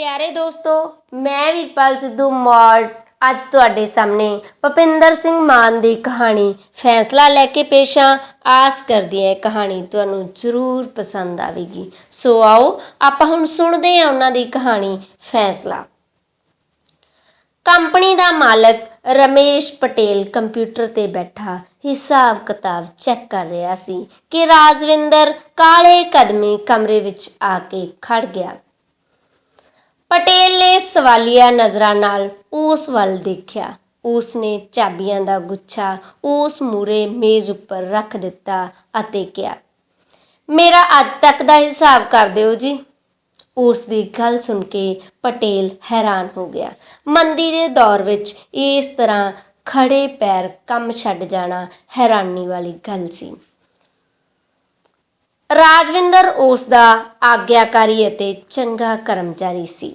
ਪਿਆਰੇ ਦੋਸਤੋ, ਮੈਂ ਵੀਰਪਾਲ ਸਿੱਧੂ ਮੌੜ ਅੱਜ ਤੁਹਾਡੇ ਸਾਹਮਣੇ ਭਪਿੰਦਰ ਸਿੰਘ ਮਾਨ ਦੀ ਕਹਾਣੀ ਫੈਸਲਾ ਲੈ ਕੇ ਪੇਸ਼ ਹਾਂ। ਆਸ ਕਰਦੀ ਹੈ ਕਹਾਣੀ ਤੁਹਾਨੂੰ ਜ਼ਰੂਰ ਪਸੰਦ ਆਵੇਗੀ। ਸੋ ਆਓ, ਆਪਾਂ ਹੁਣ ਸੁਣਦੇ ਹਾਂ ਉਹਨਾਂ ਦੀ ਕਹਾਣੀ ਫੈਸਲਾ। ਕੰਪਨੀ ਦਾ ਮਾਲਕ ਰਮੇਸ਼ ਪਟੇਲ ਕੰਪਿਊਟਰ ਤੇ ਬੈਠਾ ਹਿਸਾਬ ਕਿਤਾਬ ਚੈੱਕ ਕਰ ਰਿਹਾ ਸੀ ਕਿ ਰਾਜਵਿੰਦਰ ਕਾਲੇ ਕਦਮੀ ਕਮਰੇ ਵਿੱਚ ਆ ਕੇ ਖੜ ਗਿਆ। ਪਟੇਲ ਨੇ ਸਵਾਲੀਆ ਨਜ਼ਰਾਂ ਨਾਲ ਉਸ ਵੱਲ ਦੇਖਿਆ। ਉਸ ਨੇ ਚਾਬੀਆਂ ਦਾ ਗੁੱਛਾ ਉਸ ਮੂਰੇ ਮੇਜ਼ ਉੱਪਰ ਰੱਖ ਦਿੱਤਾ ਅਤੇ ਕਿਹਾ, ਮੇਰਾ ਅੱਜ ਤੱਕ ਦਾ ਹਿਸਾਬ ਕਰ ਦਿਓ ਜੀ। ਉਸ ਦੀ ਗੱਲ ਸੁਣ ਕੇ ਪਟੇਲ ਹੈਰਾਨ ਹੋ ਗਿਆ। ਮੰਦੀ ਦੇ ਦੌਰ ਵਿੱਚ ਇਸ ਤਰ੍ਹਾਂ ਖੜੇ ਪੈਰ ਕੰਮ ਛੱਡ ਜਾਣਾ ਹੈਰਾਨੀ ਵਾਲੀ ਗੱਲ ਸੀ। ਰਾਜਵਿੰਦਰ ਉਸ ਦਾ ਆਗਿਆਕਾਰੀ ਅਤੇ ਚੰਗਾ ਕਰਮਚਾਰੀ ਸੀ।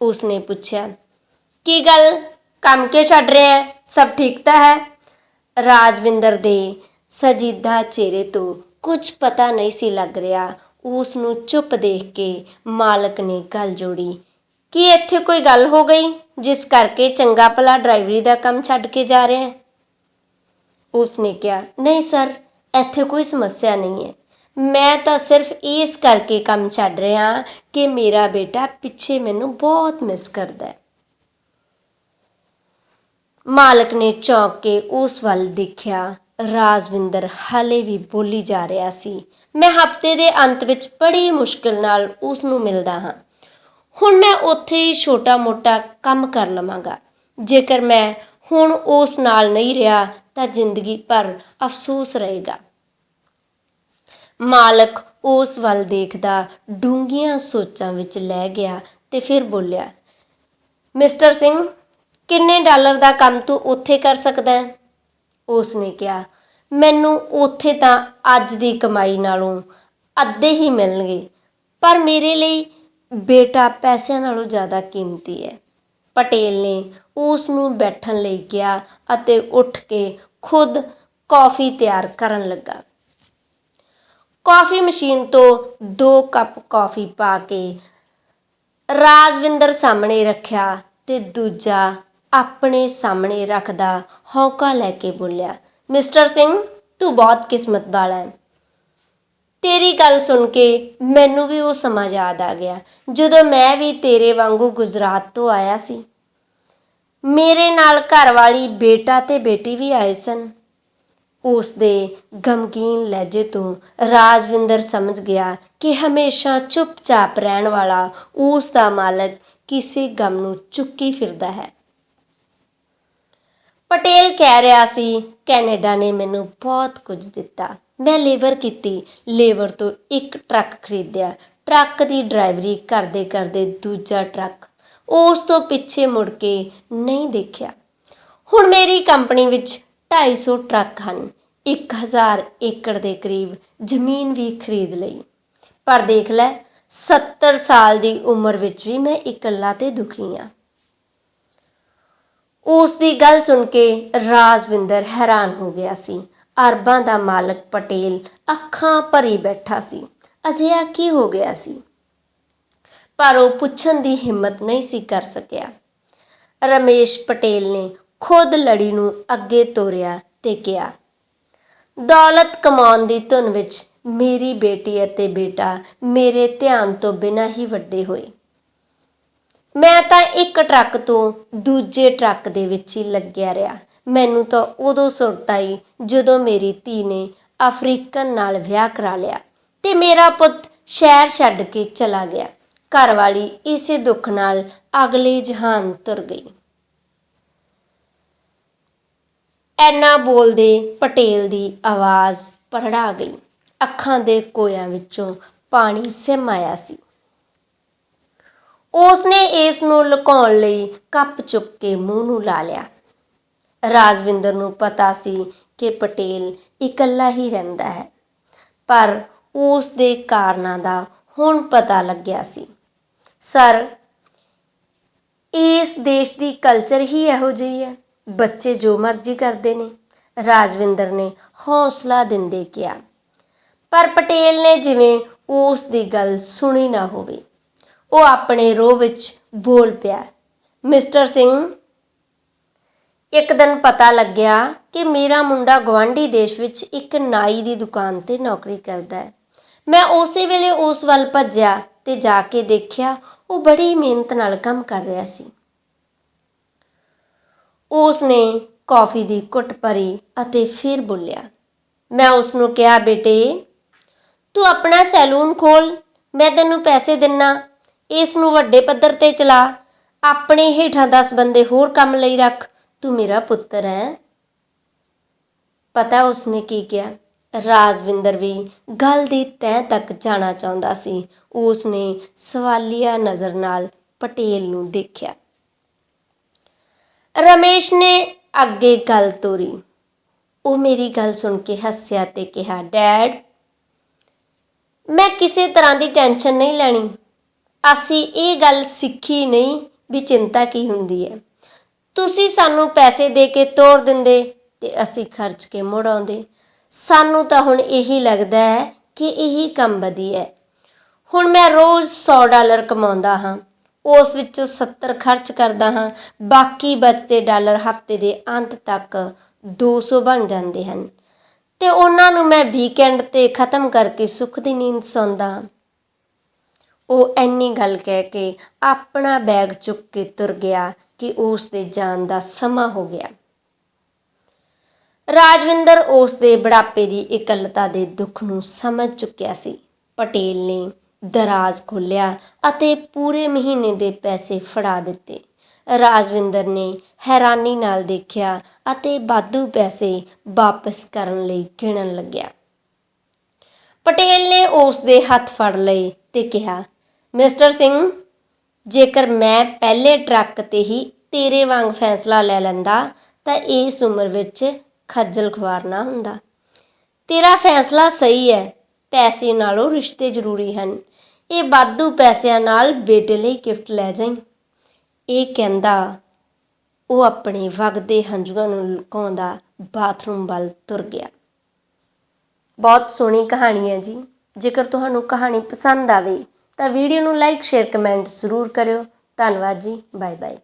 ਉਸ ਨੇ ਪੁੱਛਿਆ, ਕੀ ਗੱਲ? ਕੰਮ ਕੇ ਛੱਡ ਰਿਹਾ ਹੈ? ਸਭ ਠੀਕ ਤਾਂ ਹੈ? ਰਾਜਵਿੰਦਰ ਦੇ ਸਜੀਦਾ ਚਿਹਰੇ ਤੋਂ ਕੁਝ ਪਤਾ ਨਹੀਂ ਸੀ ਲੱਗ ਰਿਹਾ। ਉਸ ਨੂੰ ਚੁੱਪ ਦੇਖ ਕੇ ਮਾਲਕ ਨੇ ਗੱਲ ਜੋੜੀ, ਕੀ ਇੱਥੇ ਕੋਈ ਗੱਲ ਹੋ ਗਈ, ਜਿਸ ਕਰਕੇ ਚੰਗਾ ਭਲਾ ਡਰਾਈਵਰੀ ਦਾ ਕੰਮ ਛੱਡ ਕੇ ਜਾ ਰਿਹਾ ਹੈ? ਉਸ ਨੇ ਕਿਹਾ, ਨਹੀਂ ਸਰ, ਇੱਥੇ ਕੋਈ ਸਮੱਸਿਆ ਨਹੀਂ ਹੈ। ਮੈਂ ਤਾਂ ਸਿਰਫ ਇਸ ਕਰਕੇ ਕੰਮ ਛੱਡ ਰਿਹਾ ਕਿ ਮੇਰਾ ਬੇਟਾ ਪਿੱਛੇ ਮੈਨੂੰ ਬਹੁਤ ਮਿਸ ਕਰਦਾ ਮਾਲਕ ਨੇ ਚੌਂਕ ਕੇ ਉਸ ਵੱਲ ਦੇਖਿਆ। ਰਾਜਵਿੰਦਰ ਹਾਲੇ ਵੀ ਬੋਲੀ ਜਾ ਰਿਹਾ ਸੀ। ਮੈਂ ਹਫ਼ਤੇ ਦੇ ਅੰਤ ਵਿੱਚ ਬੜੀ ਮੁਸ਼ਕਲ ਨਾਲ ਉਸ ਨੂੰ ਮਿਲਦਾ ਹਾਂ। ਹੁਣ ਮੈਂ ਉੱਥੇ ਹੀ ਛੋਟਾ-ਮੋਟਾ ਕੰਮ ਕਰ ਲਵਾਂਗਾ। ਜੇਕਰ ਮੈਂ ਹੁਣ ਉਸ ਨਾਲ ਨਹੀਂ ਰਿਹਾ ਤਾਂ ਜ਼ਿੰਦਗੀ ਭਰ ਅਫਸੋਸ ਰਹੇਗਾ। ਮਾਲਕ ਉਸ ਵੱਲ ਦੇਖਦਾ, ਡੂੰਘੀਆਂ ਸੋਚਾਂ ਵਿੱਚ ਲੈ ਗਿਆ ਤੇ ਫਿਰ ਬੋਲਿਆ, ਮਿਸਟਰ ਸਿੰਘ, ਕਿੰਨੇ ਡਾਲਰ ਦਾ ਕੰਮ ਤੂੰ ਉੱਥੇ ਕਰ ਸਕਦਾ ਹੈ? ਉਸ ਨੇ ਕਿਹਾ, ਮੈਨੂੰ ਉੱਥੇ ਤਾਂ ਅੱਜ ਦੀ ਕਮਾਈ ਨਾਲੋਂ ਅੱਧੇ ਹੀ ਮਿਲਣਗੇ, ਪਰ ਮੇਰੇ ਲਈ ਬੇਟਾ ਪੈਸਿਆਂ ਨਾਲੋਂ ਜ਼ਿਆਦਾ ਕੀਮਤੀ ਹੈ। ਪਟੇਲ ਨੇ ਉਸ ਨੂੰ ਬੈਠਣ ਲਈ ਕਿਹਾ ਅਤੇ ਉੱਠ ਕੇ ਖੁਦ ਕੌਫੀ ਤਿਆਰ ਕਰਨ ਲੱਗਾ। ਕੌਫੀ ਮਸ਼ੀਨ ਤੋਂ ਦੋ ਕੱਪ ਕੌਫੀ ਪਾ ਕੇ ਰਾਜਵਿੰਦਰ ਸਾਹਮਣੇ ਰੱਖਿਆ ਤੇ ਦੂਜਾ ਆਪਣੇ ਸਾਹਮਣੇ ਰੱਖਦਾ ਹੌਕਾ ਲੈ ਕੇ ਬੋਲਿਆ, ਮਿਸਟਰ ਸਿੰਘ, ਤੂੰ ਬਹੁਤ ਕਿਸਮਤ ਵਾਲਾ ਹੈ। ਤੇਰੀ ਗੱਲ ਸੁਣ ਕੇ ਮੈਨੂੰ ਵੀ ਉਹ ਸਮਾਂ ਯਾਦ ਆ ਗਿਆ, ਜਦੋਂ ਮੈਂ ਵੀ ਤੇਰੇ ਵਾਂਗੂ ਗੁਜਰਾਤ ਤੋਂ ਆਇਆ ਸੀ। ਮੇਰੇ ਨਾਲ ਘਰ ਵਾਲੀ ਬੇਟਾ ਤੇ ਬੇਟੀ ਵੀ ਆਏ ਸਨ। ਉਸ ਦੇ ਗਮਗੀਨ ਲਹਿਜੇ ਤੋਂ ਰਾਜਵਿੰਦਰ ਸਮਝ ਗਿਆ ਕਿ ਹਮੇਸ਼ਾ ਚੁੱਪਚਾਪ ਰਹਿਣ ਵਾਲਾ ਉਸ ਦਾ ਮਾਲਕ ਕਿਸੇ ਗਮ ਨੂੰ ਚੁੱਕੀ ਫਿਰਦਾ ਹੈ। ਪਟੇਲ ਕਹਿ ਰਿਹਾ ਸੀ, ਕੈਨੇਡਾ ਨੇ ਮੈਨੂੰ ਬਹੁਤ ਕੁਝ ਦਿੱਤਾ। ਮੈਂ ਲੇਬਰ ਕੀਤੀ। ਲੇਬਰ ਤੋਂ ਇੱਕ ਟਰੱਕ ਖਰੀਦਿਆ। ਟਰੱਕ ਦੀ ਡਰਾਈਵਰੀ ਕਰਦੇ ਕਰਦੇ ਦੂਜਾ ਟਰੱਕ। ਉਸ ਤੋਂ ਪਿੱਛੇ ਮੁੜ ਕੇ ਨਹੀਂ ਦੇਖਿਆ। ਹੁਣ ਮੇਰੀ ਕੰਪਨੀ ਵਿੱਚ 250 ਟਰੱਕ ਹਨ 1000 ਏਕੜ ਦੇ ਕਰੀਬ ਜ਼ਮੀਨ ਵੀ ਖਰੀਦ ਲਈ। ਪਰ ਦੇਖ ਲੈ 70 ਸਾਲ ਦੀ ਉਮਰ ਵਿੱਚ ਵੀ ਮੈਂ ਇਕੱਲਾ ਤੇ ਦੁਖੀ ਹਾਂ। ਉਸ ਦੀ ਗੱਲ ਸੁਣ ਕੇ ਰਾਜਵਿੰਦਰ ਹੈਰਾਨ ਹੋ ਗਿਆ ਸੀ। ਅਰਬਾਂ ਦਾ ਮਾਲਕ ਪਟੇਲ ਅੱਖਾਂ ਭਰੀ ਬੈਠਾ ਸੀ। ਅਜਿਹਾ ਕੀ ਹੋ ਗਿਆ ਸੀ? ਪਰ ਉਹ ਪੁੱਛਣ ਦੀ ਹਿੰਮਤ ਨਹੀਂ ਸੀ ਕਰ ਸਕਿਆ। ਰਮੇਸ਼ ਪਟੇਲ ਨੇ ਖੁਦ ਲੜੀ ਨੂੰ ਅੱਗੇ ਤੋਰਿਆ ਤੇ ਕਿਹਾ, ਦੌਲਤ ਕਮਾਉਣ ਦੀ ਧੁਨ ਵਿੱਚ ਮੇਰੀ ਬੇਟੀ ਅਤੇ ਬੇਟਾ ਮੇਰੇ ਧਿਆਨ ਤੋਂ ਬਿਨਾਂ ਹੀ ਵੱਡੇ ਹੋਏ। ਮੈਂ ਤਾਂ ਇੱਕ ਟਰੱਕ ਤੋਂ ਦੂਜੇ ਟਰੱਕ ਦੇ ਵਿੱਚ ਹੀ ਲੱਗਿਆ ਰਿਹਾ। ਮੈਨੂੰ ਤਾਂ ਉਦੋਂ ਸੁਰਤ ਆਈ ਜਦੋਂ ਮੇਰੀ ਧੀ ਨੇ ਅਫਰੀਕਨ ਨਾਲ ਵਿਆਹ ਕਰਾ ਲਿਆ ਤੇ ਮੇਰਾ ਪੁੱਤ ਸ਼ਹਿਰ ਛੱਡ ਕੇ ਚਲਾ ਗਿਆ। ਘਰ ਵਾਲੀ ਇਸੇ ਦੁੱਖ ਨਾਲ ਅਗਲੇ ਜਹਾਨ ਤੁਰ ਗਈ। ਐਨਾ ਬੋਲਦੇ ਪਟੇਲ ਦੀ ਆਵਾਜ਼ ਪਰੜਾ ਗਈ। ਅੱਖਾਂ ਦੇ ਕੋਇਆਂ ਵਿੱਚੋਂ ਪਾਣੀ ਸਿਮ ਆਇਆ ਸੀ। ਉਸ ਨੇ ਇਸ ਨੂੰ ਲੁਕਾਉਣ ਲਈ ਕੱਪ ਚੁੱਕ ਕੇ ਮੂੰਹ ਨੂੰ ਲਾ ਲਿਆ। ਰਾਜਵਿੰਦਰ ਨੂੰ ਪਤਾ ਸੀ ਕਿ ਪਟੇਲ ਇਕੱਲਾ ਹੀ ਰਹਿੰਦਾ ਹੈ, ਪਰ ਉਸ ਦੇ ਕਾਰਨਾਂ ਦਾ ਹੁਣ ਪਤਾ ਲੱਗਿਆ ਸੀ। ਸਰ, ਇਸ ਦੇਸ਼ ਦੀ ਕਲਚਰ ਹੀ ਇਹੋ ਜਿਹੀ ਹੈ। ਬੱਚੇ ਜੋ ਮਰਜ਼ੀ ਕਰਦੇ ਨੇ, ਰਾਜਵਿੰਦਰ ਨੇ ਹੌਸਲਾ ਦਿੰਦੇ ਕਿਹਾ। ਪਰ ਪਟੇਲ ਨੇ ਜਿਵੇਂ ਉਸ ਦੀ ਗੱਲ ਸੁਣੀ ਨਾ ਹੋਵੇ, ਉਹ ਆਪਣੇ ਰੋਹ ਵਿੱਚ ਬੋਲ ਪਿਆ, ਮਿਸਟਰ ਸਿੰਘ, ਇੱਕ ਦਿਨ ਪਤਾ ਲੱਗਿਆ ਕਿ ਮੇਰਾ ਮੁੰਡਾ ਗਵਾਂਢੀ ਦੇਸ਼ ਵਿੱਚ ਇੱਕ ਨਾਈ ਦੀ ਦੁਕਾਨ ਤੇ ਨੌਕਰੀ ਕਰਦਾ ਹੈ। ਮੈਂ ਉਸੇ ਵੇਲੇ ਉਸ ਵੱਲ ਭੱਜਿਆ ਤੇ ਜਾ ਕੇ ਦੇਖਿਆ ਉਹ ਬੜੀ ਮਿਹਨਤ ਨਾਲ ਕੰਮ ਕਰ ਰਿਹਾ ਸੀ। ਉਸ ਨੇ ਕੌਫੀ ਦੀ ਘੁੱਟ ਭਰੀ ਅਤੇ ਫਿਰ ਬੋਲਿਆ, ਮੈਂ ਉਸ ਨੂੰ ਕਿਹਾ, ਬੇਟੇ, ਤੂੰ ਆਪਣਾ ਸੈਲੂਨ ਖੋਲ, ਮੈਂ ਤੈਨੂੰ ਪੈਸੇ ਦਿੰਨਾ, ਇਸ ਨੂੰ ਵੱਡੇ ਪੱਧਰ ਤੇ ਚਲਾ, ਆਪਣੇ ਹੇਠਾਂ 10 ਬੰਦੇ ਹੋਰ ਕੰਮ ਲਈ ਰੱਖ, ਤੂੰ ਮੇਰਾ ਪੁੱਤਰ ਹੈ? ਪਤਾ ਉਸਨੇ ਕੀ ਕਿਹਾ? ਰਾਜਵਿੰਦਰ ਵੀ ਗੱਲ ਦੀ ਤਹਿ ਤੱਕ ਜਾਣਾ ਚਾਹੁੰਦਾ ਸੀ। ਉਸਨੇ ਸਵਾਲੀਆ ਨਜ਼ਰ ਨਾਲ ਪਟੇਲ ਨੂੰ ਦੇਖਿਆ। ਰਮੇਸ਼ ਨੇ ਅੱਗੇ ਗੱਲ ਤੋਰੀ। ਉਹ ਮੇਰੀ ਗੱਲ ਸੁਣ ਕੇ ਹੱਸਿਆ ਤੇ ਕਿਹਾ, ਡੈਡ, ਮੈਂ ਕਿਸੇ ਤਰ੍ਹਾਂ ਦੀ ਟੈਨਸ਼ਨ ਨਹੀਂ ਲੈਣੀ। ਅਸੀਂ ਇਹ ਗੱਲ ਸਿੱਖੀ ਨਹੀਂ ਵੀ ਚਿੰਤਾ ਕੀ ਹੁੰਦੀ ਹੈ। ਤੁਸੀਂ ਸਾਨੂੰ ਪੈਸੇ ਦੇ ਕੇ ਤੋੜ ਦਿੰਦੇ ਤੇ ਅਸੀਂ ਖਰਚ ਕੇ ਮੁੜ ਆਉਂਦੇ। ਸਾਨੂੰ ਤਾਂ ਹੁਣ ਇਹੀ ਲੱਗਦਾ ਹੈ ਕਿ ਇਹੀ ਕੰਮ ਵਧੀਆ ਹੈ। ਹੁਣ ਮੈਂ ਰੋਜ਼ 100 ਡਾਲਰ ਕਮਾਉਂਦਾ ਹਾਂ। ਉਸ ਵਿੱਚੋਂ 70 ਖਰਚ ਕਰਦਾ ਹਾਂ, ਬਾਕੀ ਬਚਦੇ ਡਾਲਰ ਹਫ਼ਤੇ ਦੇ ਅੰਤ ਤੱਕ 200 ਬਣ ਜਾਂਦੇ ਹਨ। ਤੇ ਉਹਨਾਂ ਨੂੰ ਮੈਂ ਵੀਕਐਂਡ ਤੇ ਖਤਮ ਕਰਕੇ ਸੁੱਖ ਦੀ ਨੀਂਦ ਸੌਂਦਾ ਹਾਂ। ਉਹ ਐਨੀ ਗੱਲ ਕਹਿ ਕੇ ਆਪਣਾ ਬੈਗ ਚੁੱਕ ਕੇ ਤੁਰ ਗਿਆ ਕਿ ਉਸ ਦੇ ਜਾਣ ਦਾ ਸਮਾਂ ਹੋ ਗਿਆ। ਰਾਜਵਿੰਦਰ ਉਸ ਦੇ ਬੁਢਾਪੇ ਦੀ ਇਕੱਲਤਾ ਦੇ ਦੁੱਖ ਨੂੰ ਸਮਝ ਚੁੱਕਿਆ ਸੀ। ਪਟੇਲ ਨੇ ਦਰਾਜ਼ ਖੋਲ੍ਹਿਆ ਅਤੇ ਪੂਰੇ ਮਹੀਨੇ ਦੇ ਪੈਸੇ ਫੜਾ ਦਿੱਤੇ। ਰਾਜਵਿੰਦਰ ਨੇ ਹੈਰਾਨੀ ਨਾਲ ਦੇਖਿਆ ਅਤੇ ਬਾਧੂ ਪੈਸੇ ਵਾਪਸ ਕਰਨ ਲਈ ਗਿਣਨ ਲੱਗਿਆ। ਪਟੇਲ ਨੇ ਉਸ ਦੇ ਹੱਥ ਫੜ ਲਏ ਤੇ ਕਿਹਾ, ਮਿਸਟਰ ਸਿੰਘ, ਜੇਕਰ ਮੈਂ ਪਹਿਲੇ ਟਰੱਕ ਤੇ ਹੀ ਤੇਰੇ ਵਾਂਗ ਫੈਸਲਾ ਲੈ ਲੈਂਦਾ, ਤਾਂ ਇਸ ਉਮਰ ਵਿੱਚ ਖੱਜਲ ਖੁਆਰ ਨਾ ਹੁੰਦਾ। ਤੇਰਾ ਫੈਸਲਾ ਸਹੀ ਹੈ ਪੈਸੇ ਨਾਲੋਂ ਰਿਸ਼ਤੇ ਜ਼ਰੂਰੀ ਹਨ। ਇਹ ਬਾਧੂ ਪੈਸਿਆਂ ਨਾਲ ਬੇਟੇ ਲਈ ਗਿਫਟ ਲੈ ਜਾਈਂ। ਇਹ ਕਹਿੰਦਾ, ਉਹ ਆਪਣੇ ਵਗਦੇ ਹੰਝੂਆਂ ਨੂੰ ਲੁਕਾਉਂਦਾ ਬਾਥਰੂਮ ਵੱਲ ਤੁਰ ਗਿਆ। ਬਹੁਤ ਸੋਹਣੀ ਕਹਾਣੀ ਹੈ ਜੀ। ਜੇਕਰ ਤੁਹਾਨੂੰ ਕਹਾਣੀ ਪਸੰਦ ਆਵੇ ਤਾਂ ਵੀਡੀਓ ਨੂੰ ਲਾਈਕ, ਸ਼ੇਅਰ, ਕਮੈਂਟ ਜ਼ਰੂਰ ਕਰਿਓ। ਧੰਨਵਾਦ ਜੀ। Bye bye